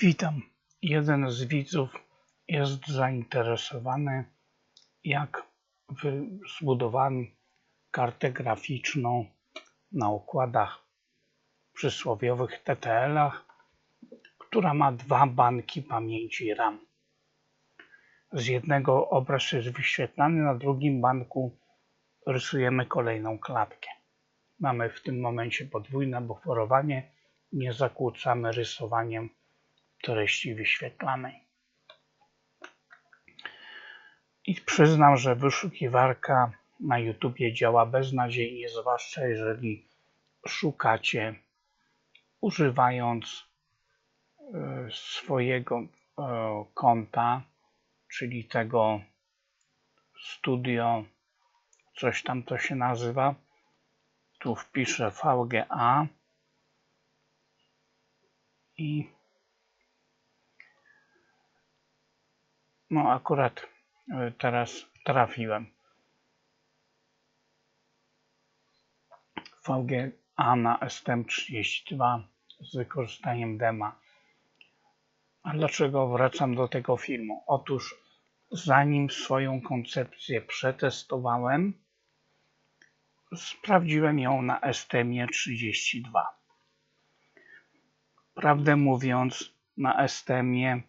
Witam. Jeden z widzów jest zainteresowany, jak zbudowałem kartę graficzną na układach przysłowiowych TTL-ach, która ma dwa banki pamięci RAM. Z jednego obraz jest wyświetlany, na drugim banku rysujemy kolejną klatkę. Mamy w tym momencie podwójne buforowanie, nie zakłócamy rysowaniem treści wyświetlanej. I przyznam, że wyszukiwarka na YouTubie działa beznadziejnie, zwłaszcza jeżeli szukacie używając e, swojego e, konta, czyli tego studio, coś tam to się nazywa. Tu wpiszę VGA i No akurat e, teraz trafiłem. VGA na STM32 z wykorzystaniem dema. A dlaczego wracam do tego filmu? Otóż zanim swoją koncepcję przetestowałem, sprawdziłem ją na STM32. Prawdę mówiąc, na STM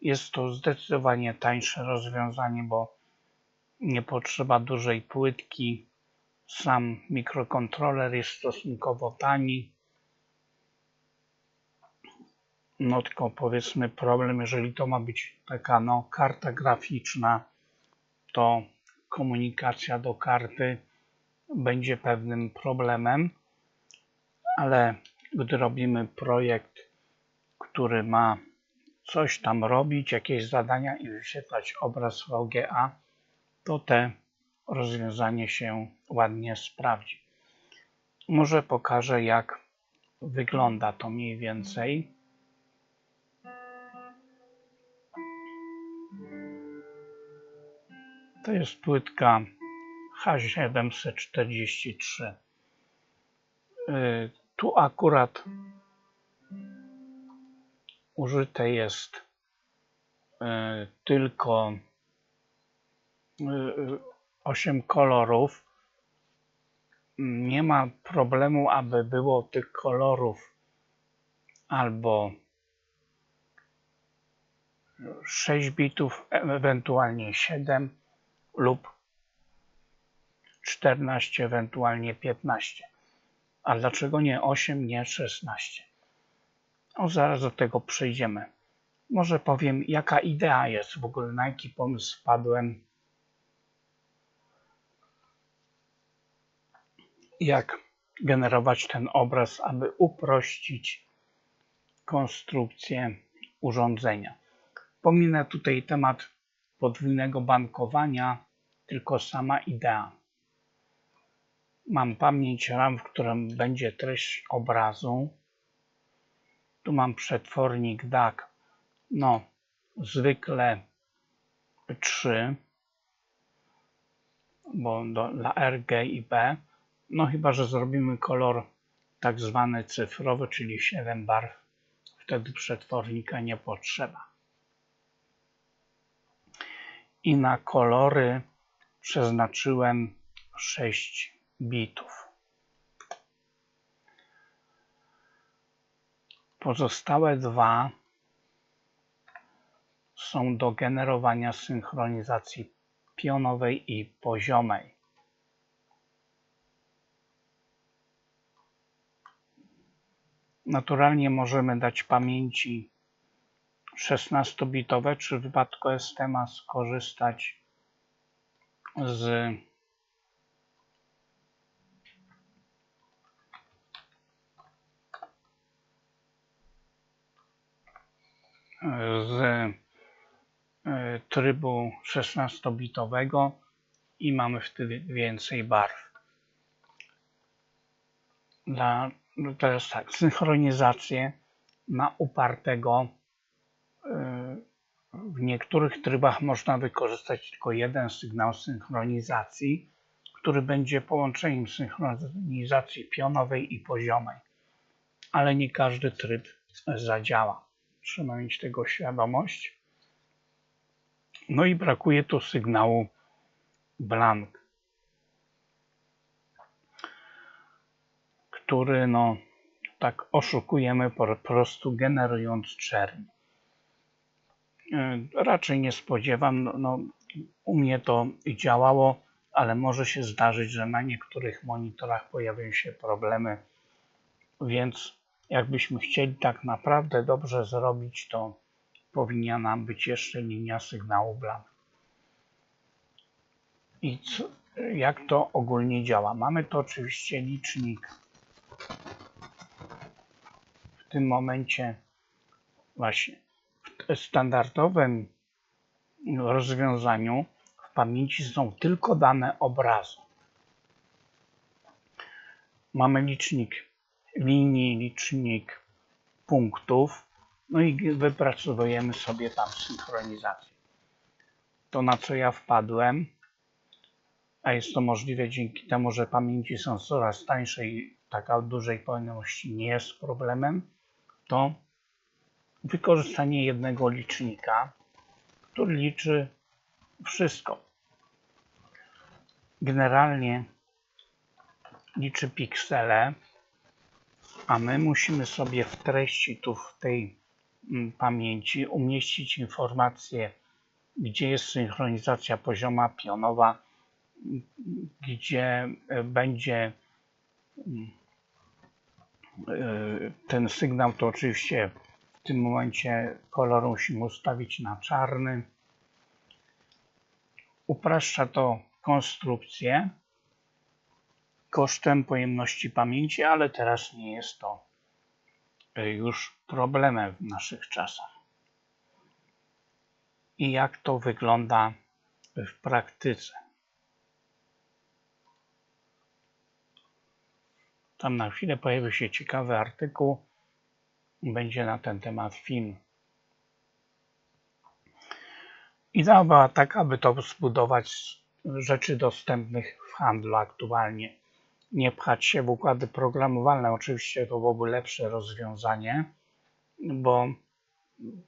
jest to zdecydowanie tańsze rozwiązanie, bo nie potrzeba dużej płytki. Sam mikrokontroler jest stosunkowo tani. No tylko powiedzmy problem, jeżeli to ma być taka no, karta graficzna, to komunikacja do karty będzie pewnym problemem, ale gdy robimy projekt, który ma coś tam robić, jakieś zadania i wyświetlać obraz VGA, to te rozwiązanie się ładnie sprawdzi. Może pokażę jak wygląda to mniej więcej. To jest płytka H743. Y, tu akurat użyte jest e, tylko 8 e, kolorów. Nie ma problemu, aby było tych kolorów albo 6 bitów, ewentualnie 7 lub 14, ewentualnie 15. A dlaczego nie 8, nie 16? Zaraz do tego przejdziemy. Może powiem, jaka idea jest w ogóle, na jaki pomysł wpadłem. Jak generować ten obraz, aby uprościć konstrukcję urządzenia. Pominę tutaj temat podwójnego bankowania, tylko sama idea. Mam pamięć RAM, w którym będzie treść obrazu tu mam przetwornik DAC, no zwykle 3, bo do, dla RG i B, no chyba, że zrobimy kolor tak zwany cyfrowy, czyli 7 barw, wtedy przetwornika nie potrzeba. I na kolory przeznaczyłem 6 bitów. Pozostałe dwa są do generowania synchronizacji pionowej i poziomej. Naturalnie możemy dać pamięci 16-bitowe, czy w wypadku STEMA skorzystać z z e, trybu 16-bitowego i mamy wtedy więcej barw. Dla, teraz tak, synchronizację na upartego e, w niektórych trybach można wykorzystać tylko jeden sygnał synchronizacji, który będzie połączeniem synchronizacji pionowej i poziomej, ale nie każdy tryb zadziała. Trzeba mieć tego świadomość. No i brakuje tu sygnału blank, który no tak oszukujemy po prostu generując czerń. E, raczej nie spodziewam, no, no, u mnie to działało, ale może się zdarzyć, że na niektórych monitorach pojawią się problemy, więc jakbyśmy chcieli tak naprawdę dobrze zrobić, to powinna nam być jeszcze linia sygnału blank. I co, jak to ogólnie działa? Mamy tu oczywiście licznik w tym momencie właśnie w standardowym rozwiązaniu w pamięci są tylko dane obrazu. Mamy licznik linii, licznik punktów, no i wypracowujemy sobie tam synchronizację. To na co ja wpadłem, a jest to możliwe dzięki temu, że pamięci są coraz tańsze i taka dużej pojemności nie jest problemem, to wykorzystanie jednego licznika, który liczy wszystko. Generalnie liczy piksele, a my musimy sobie w treści tu w tej mm, pamięci umieścić informację, gdzie jest synchronizacja pozioma pionowa, gdzie e, będzie mm, e, ten sygnał, to oczywiście w tym momencie kolor musimy ustawić na czarny. Upraszcza to konstrukcję kosztem pojemności pamięci, ale teraz nie jest to e, już problemem w naszych czasach. I jak to wygląda w praktyce? Tam na chwilę pojawi się ciekawy artykuł, będzie na ten temat film. Idea była taka, aby to zbudować z rzeczy dostępnych w handlu aktualnie. Nie pchać się w układy programowalne. Oczywiście to byłoby lepsze rozwiązanie, bo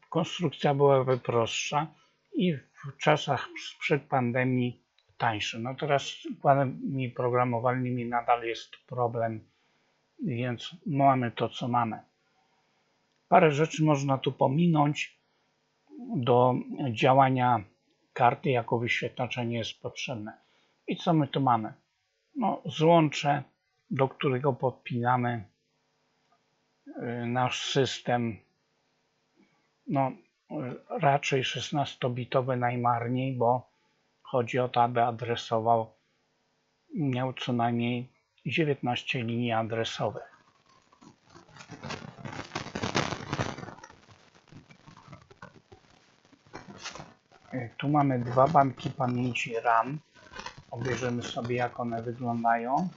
konstrukcja byłaby prostsza i w czasach sprzed pandemii tańsze. No teraz z układami programowalnymi nadal jest problem, więc mamy to, co mamy. Parę rzeczy można tu pominąć. Do działania karty jako wyświetlacza nie jest potrzebne. I co my tu mamy? No, złącze, do którego podpinamy y, nasz system. No, raczej 16-bitowy najmarniej, bo chodzi o to, aby adresował, miał co najmniej 19 linii adresowych. E, tu mamy dwa banki pamięci RAM. Obejrzymy sobie jak one wyglądają.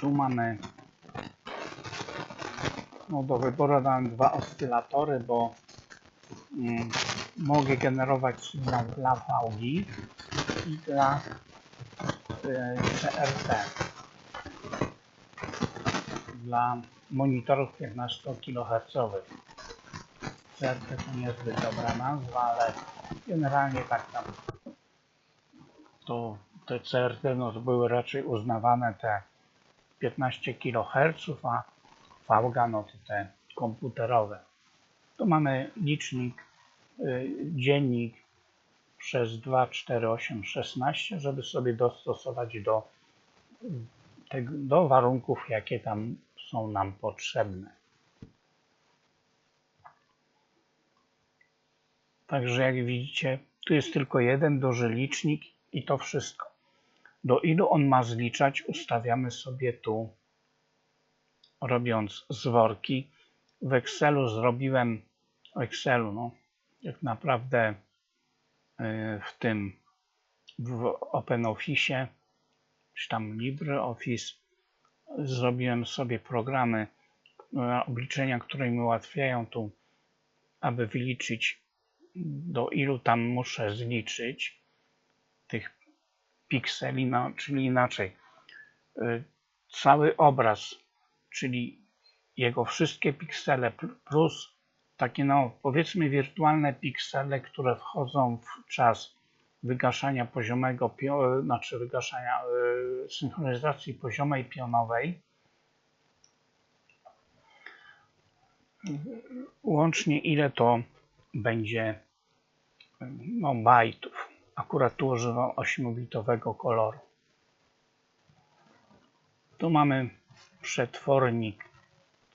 Tu mamy no do wyboru dałem dwa oscylatory, bo mm, mogę generować sygnał dla VG i dla y, CRT. Dla monitorów 15 kHz. CRT to niezbyt dobra nazwa, ale generalnie tak tam to te CRT no, były raczej uznawane te 15 kHz, a VGA no to te komputerowe. Tu mamy licznik, y, dziennik przez 2, 4, 8, 16, żeby sobie dostosować do, do warunków, jakie tam są nam potrzebne. Także jak widzicie, tu jest tylko jeden duży licznik i to wszystko. Do ilu on ma zliczać, ustawiamy sobie tu, robiąc zworki. W Excelu zrobiłem, w Excelu, no, jak naprawdę y, w tym w OpenOffice, czy tam LibreOffice, zrobiłem sobie programy, e, obliczenia, które mi ułatwiają tu, aby wyliczyć do ilu tam muszę zliczyć tych pikseli, no, czyli inaczej. E, cały obraz, czyli jego wszystkie piksele pl- plus takie no powiedzmy wirtualne piksele, które wchodzą w czas wygaszania poziomego, znaczy wygaszania yy, synchronizacji poziomej pionowej. Łącznie ile to będzie no, bajtów. Akurat tu używam 8-bitowego koloru. Tu mamy przetwornik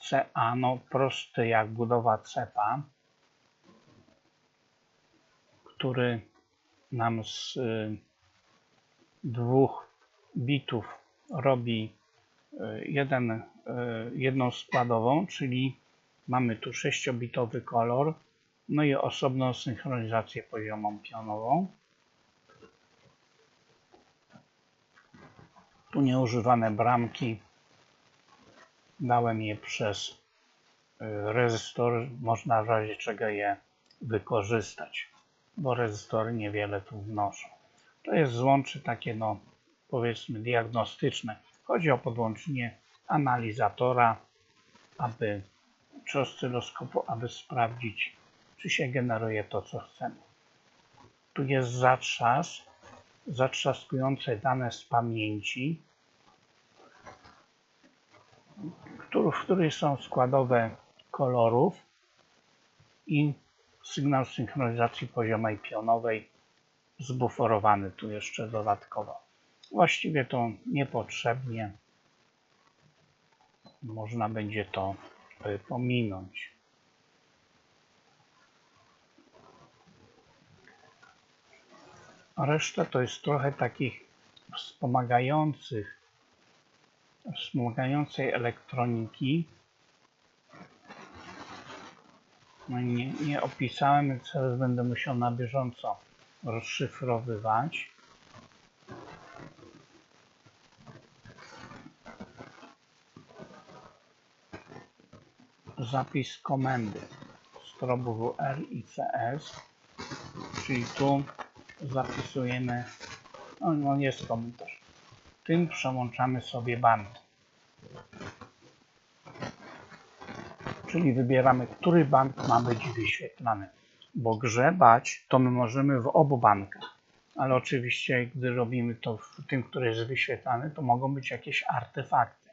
CA, no prosty jak budowa cepa, który nam z y, dwóch bitów robi y, jeden, y, jedną składową, czyli mamy tu 6-bitowy kolor, no i osobną synchronizację poziomą pionową. Tu nieużywane bramki dałem je przez y, rezystor, można w razie czego je wykorzystać, bo rezystory niewiele tu wnoszą. To jest złącze takie, no powiedzmy diagnostyczne. Chodzi o podłączenie analizatora, aby czy oscyloskopu, aby sprawdzić, czy się generuje to, co chcemy. Tu jest zatrzas, zatrzaskujące dane z pamięci, w której są składowe kolorów i sygnał synchronizacji poziomej pionowej zbuforowany tu jeszcze dodatkowo. Właściwie to niepotrzebnie. Można będzie to y, pominąć. A reszta to jest trochę takich wspomagających, wspomagającej elektroniki. No nie, nie opisałem, więc teraz będę musiał na bieżąco rozszyfrowywać. Zapis komendy strobu WR i CS, czyli tu zapisujemy, no, no jest komentarz. Tym przełączamy sobie band. Czyli wybieramy, który bank ma być wyświetlany. Bo grzebać to my możemy w obu bankach. Ale oczywiście, gdy robimy to w tym, który jest wyświetlany, to mogą być jakieś artefakty.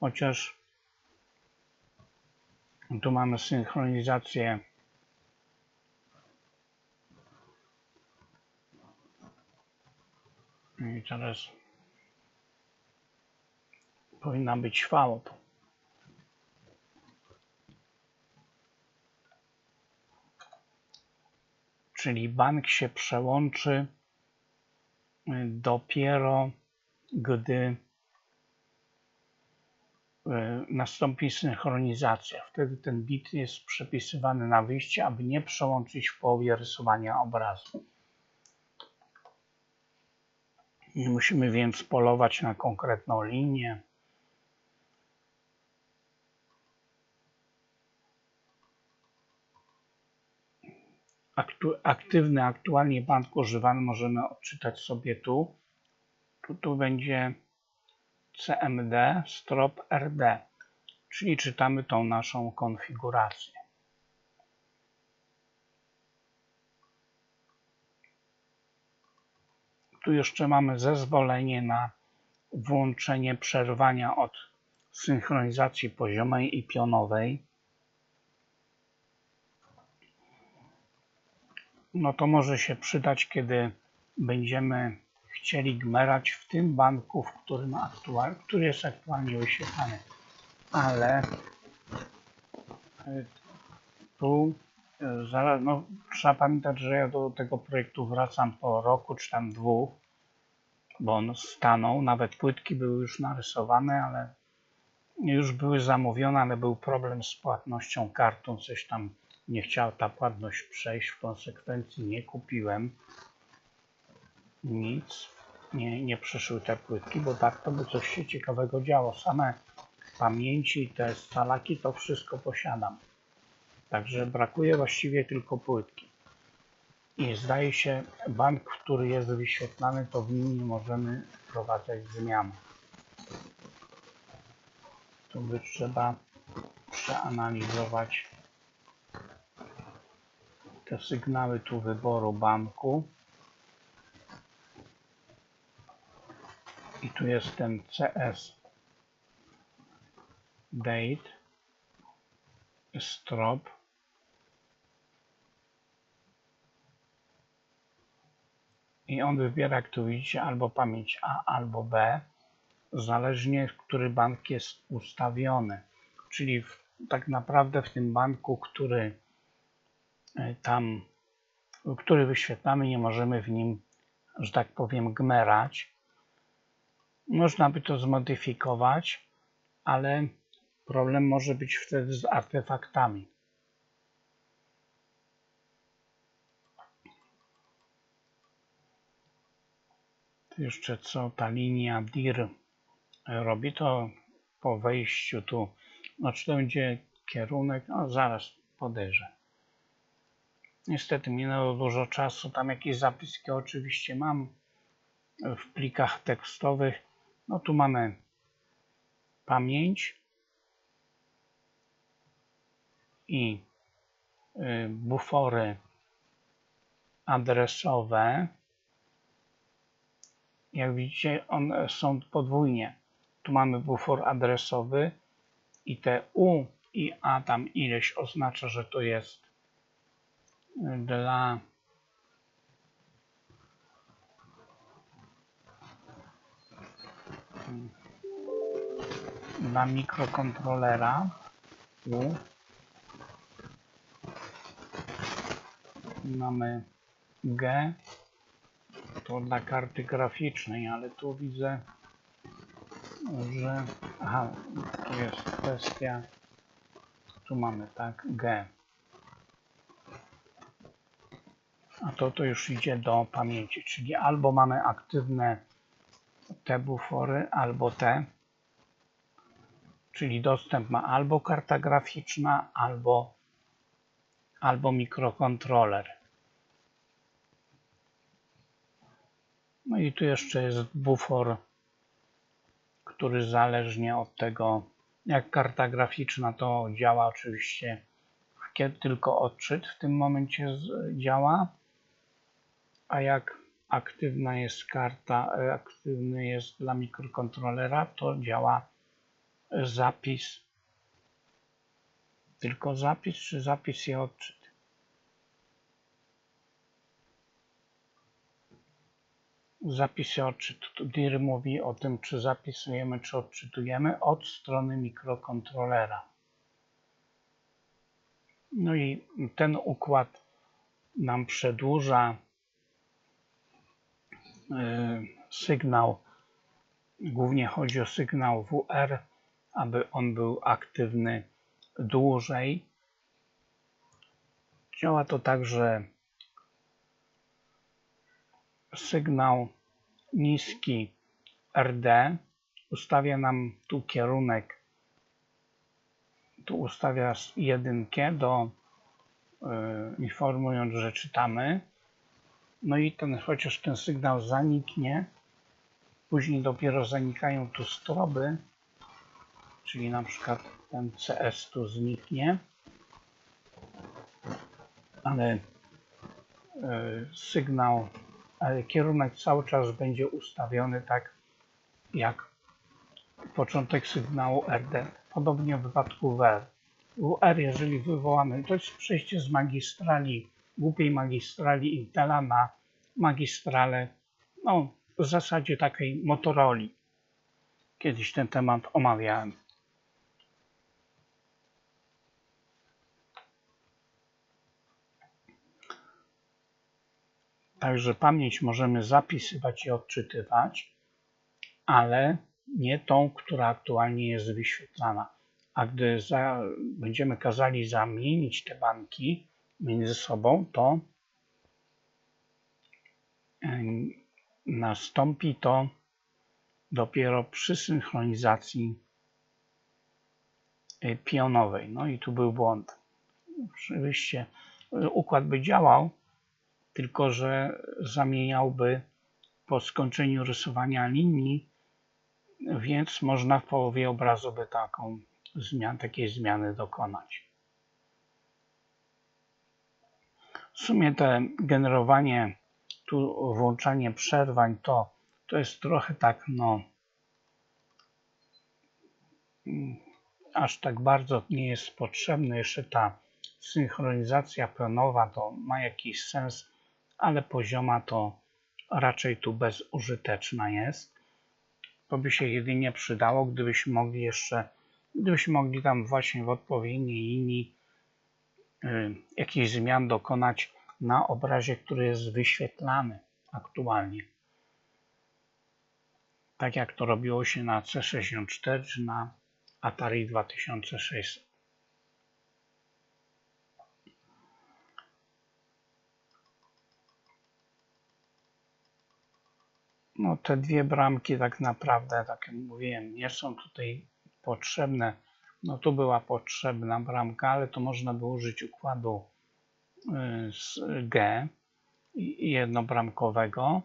Chociaż tu mamy synchronizację I teraz powinna być fała. tu. Czyli bank się przełączy y, dopiero gdy y, nastąpi synchronizacja. Wtedy ten bit jest przepisywany na wyjście, aby nie przełączyć w połowie rysowania obrazu. Nie musimy więc polować na konkretną linię. Aktywny aktualnie bank używany możemy odczytać sobie tu. Tu, tu będzie CMD strop RD, czyli czytamy tą naszą konfigurację. Tu jeszcze mamy zezwolenie na włączenie przerwania od synchronizacji poziomej i pionowej. No to może się przydać, kiedy będziemy chcieli gmerać w tym banku, w którym aktual, który jest aktualnie wyświetlany. Ale tu no, trzeba pamiętać, że ja do tego projektu wracam po roku czy tam dwóch, bo on stanął, nawet płytki były już narysowane, ale już były zamówione, ale był problem z płatnością kartą, coś tam nie chciała ta płatność przejść, w konsekwencji nie kupiłem nic, nie, nie przyszły te płytki, bo tak to by coś się ciekawego działo. Same pamięci, te scalaki, to wszystko posiadam. Także brakuje właściwie tylko płytki. I zdaje się, bank, który jest wyświetlany, to w nim nie możemy wprowadzać zmian. Tu by trzeba przeanalizować te sygnały tu wyboru banku. I tu jest ten CS date strop i on wybiera, jak tu widzicie, albo pamięć A, albo B, zależnie, który bank jest ustawiony. Czyli w, tak naprawdę w tym banku, który e, tam, który wyświetlamy, nie możemy w nim, że tak powiem, gmerać. Można by to zmodyfikować, ale problem może być wtedy z artefaktami. Jeszcze co ta linia DIR robi, to po wejściu tu, no czy to będzie kierunek, no zaraz podejrzę. Niestety minęło dużo czasu, tam jakieś zapiski oczywiście mam w plikach tekstowych. No tu mamy pamięć i y, bufory adresowe jak widzicie, one są podwójnie. Tu mamy bufor adresowy i te U i A tam ileś oznacza, że to jest y, dla dla mikrokontrolera U mamy G to dla karty graficznej, ale tu widzę, że aha, tu jest kwestia, tu mamy tak G. A to to już idzie do pamięci, czyli albo mamy aktywne te bufory, albo te, czyli dostęp ma albo karta graficzna, albo, albo mikrokontroler. No i tu jeszcze jest bufor, który zależnie od tego, jak karta graficzna to działa oczywiście, tylko odczyt w tym momencie działa, a jak aktywna jest karta, e, aktywny jest dla mikrokontrolera, to działa zapis. Tylko zapis, czy zapis i odczyt? Zapisy odczytu. DIR mówi o tym, czy zapisujemy, czy odczytujemy od strony mikrokontrolera. No i ten układ nam przedłuża y, sygnał. Głównie chodzi o sygnał WR, aby on był aktywny dłużej. Działa to tak, że sygnał niski RD ustawia nam tu kierunek, tu ustawia jedynkę do yy, informując, że czytamy. No i ten, chociaż ten sygnał zaniknie, później dopiero zanikają tu stroby, czyli na przykład ten CS tu zniknie, ale yy, sygnał ale kierunek cały czas będzie ustawiony tak jak początek sygnału RD. Podobnie w wypadku WR. WR, jeżeli wywołamy, to jest przejście z magistrali, głupiej magistrali Intela na magistralę, no w zasadzie takiej Motoroli. Kiedyś ten temat omawiałem. Także pamięć możemy zapisywać i odczytywać, ale nie tą, która aktualnie jest wyświetlana. A gdy za, będziemy kazali zamienić te banki między sobą, to nastąpi to dopiero przy synchronizacji e, pionowej. No i tu był błąd. Oczywiście e, układ by działał, tylko że zamieniałby po skończeniu rysowania linii więc można w połowie obrazu by taką zmian, takiej zmiany dokonać. W sumie to generowanie, tu włączanie przerwań to, to jest trochę tak, no, aż tak bardzo nie jest potrzebne. Jeszcze ta synchronizacja pionowa to ma jakiś sens, ale pozioma to raczej tu bezużyteczna jest. To by się jedynie przydało, gdybyśmy mogli jeszcze, gdybyśmy mogli tam właśnie w odpowiedniej linii y, jakichś zmian dokonać na obrazie, który jest wyświetlany aktualnie. Tak jak to robiło się na C64 czy na Atari 2600. No te dwie bramki tak naprawdę, tak jak mówiłem, nie są tutaj potrzebne. No tu była potrzebna bramka, ale to można było użyć układu y, z G jednobramkowego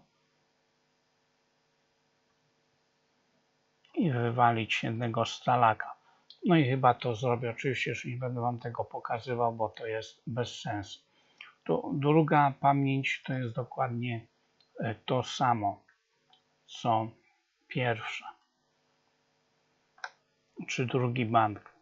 i wywalić jednego stalaka. No i chyba to zrobię. Oczywiście już nie będę Wam tego pokazywał, bo to jest bez sensu. Tu druga pamięć to jest dokładnie y, to samo co pierwsza czy drugi bank.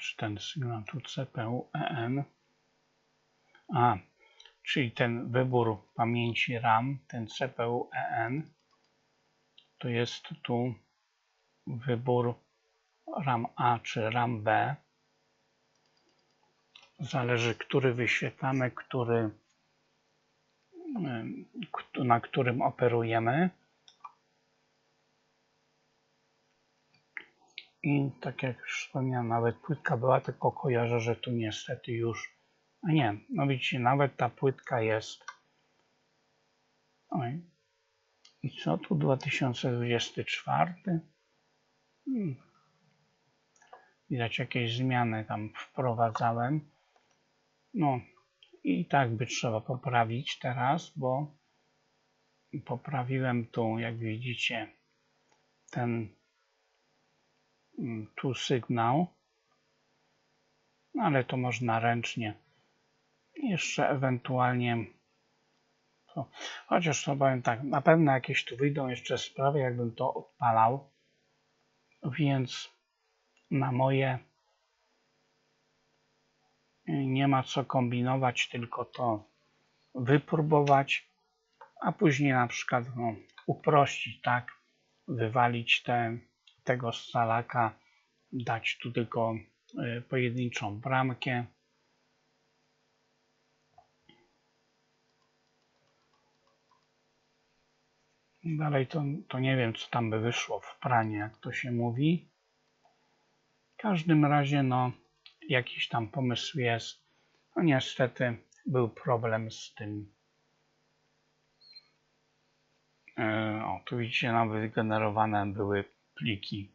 Czy ten sygnał tu CPU EN. A, czyli ten wybór pamięci RAM, ten CPU EN, to jest tu wybór RAM A czy RAM B. Zależy, który wyświetlamy, który, na którym operujemy. I tak jak już wspomniałem, nawet płytka była, tylko kojarzę, że tu niestety już. A nie, no widzicie, nawet ta płytka jest. Oj. I co tu 2024? Hmm. Widać jakieś zmiany tam wprowadzałem. No i tak by trzeba poprawić teraz, bo poprawiłem tu, jak widzicie, ten mm, tu sygnał, no, ale to można ręcznie. Jeszcze ewentualnie to, chociaż to powiem tak, na pewno jakieś tu wyjdą jeszcze sprawy, jakbym to odpalał, więc na moje. Nie ma co kombinować, tylko to wypróbować, a później na przykład no, uprościć, tak, wywalić te, tego scalaka, dać tu tylko y, pojedynczą bramkę. Dalej to, to nie wiem, co tam by wyszło w pranie, jak to się mówi każdym razie, no, jakiś tam pomysł jest. No niestety był problem z tym. E, o, tu widzicie, nawet wygenerowane były pliki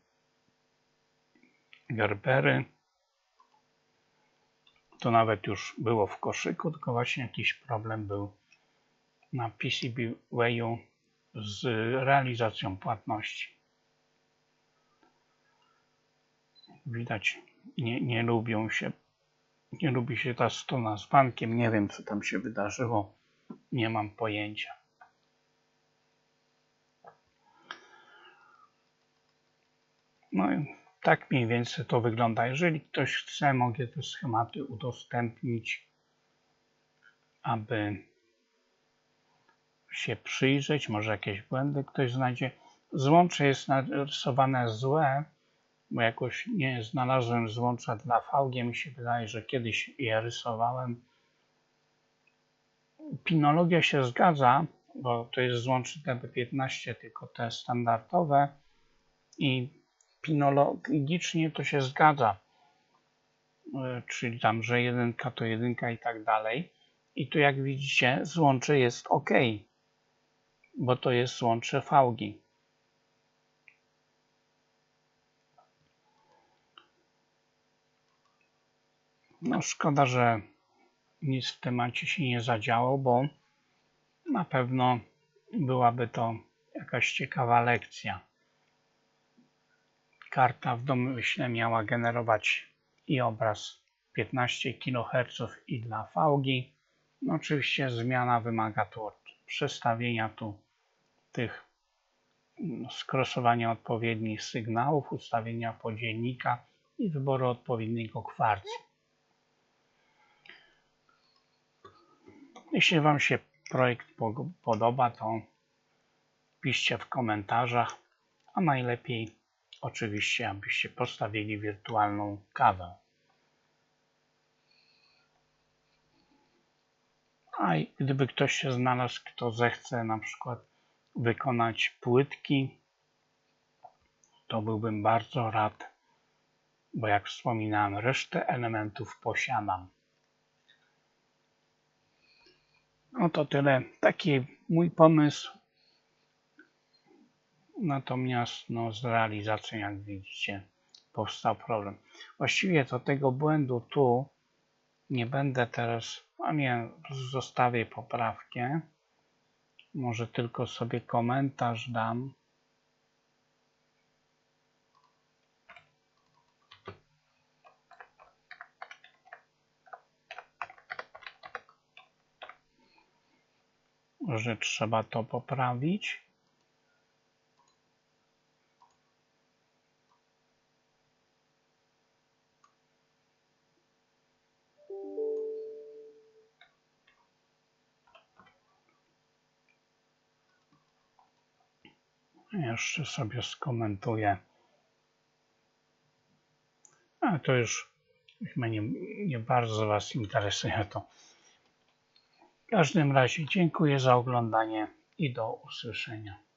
Gerbery. To nawet już było w koszyku, tylko właśnie jakiś problem był na PCBwayu z realizacją płatności. Widać nie, nie lubią się, nie lubi się ta strona z bankiem. Nie wiem, co tam się wydarzyło. Nie mam pojęcia. No tak mniej więcej to wygląda. Jeżeli ktoś chce, mogę te schematy udostępnić, aby się przyjrzeć. Może jakieś błędy ktoś znajdzie. Złącze jest narysowane złe, bo jakoś nie znalazłem złącza dla VG. Mi się wydaje, że kiedyś je rysowałem. Pinologia się zgadza, bo to jest złącze TB15, tylko te standardowe i pinologicznie to się zgadza, e, czyli tam, że jedynka to jedynka i tak dalej. I tu jak widzicie złącze jest ok, bo to jest złącze VG. No szkoda, że nic w temacie się nie zadziało, bo na pewno byłaby to jakaś ciekawa lekcja. Karta w domyśle miała generować i obraz 15 kHz i dla fałgi. No oczywiście zmiana wymaga tu przestawienia tu tych mm, skrosowania odpowiednich sygnałów, ustawienia podzielnika i wyboru odpowiedniego kwarcu. Jeśli Wam się projekt podoba, to piszcie w komentarzach, a najlepiej oczywiście, abyście postawili wirtualną kawę. A gdyby ktoś się znalazł, kto zechce na przykład wykonać płytki, to byłbym bardzo rad, bo jak wspominałem, resztę elementów posiadam. No to tyle. Taki mój pomysł. Natomiast no, z realizacją, jak widzicie, powstał problem. Właściwie to tego błędu tu nie będę teraz, a nie, zostawię poprawkę. Może tylko sobie komentarz dam. Że trzeba to poprawić. Jeszcze sobie skomentuję. A to już nie bardzo Was interesuje to. W każdym razie dziękuję za oglądanie i do usłyszenia.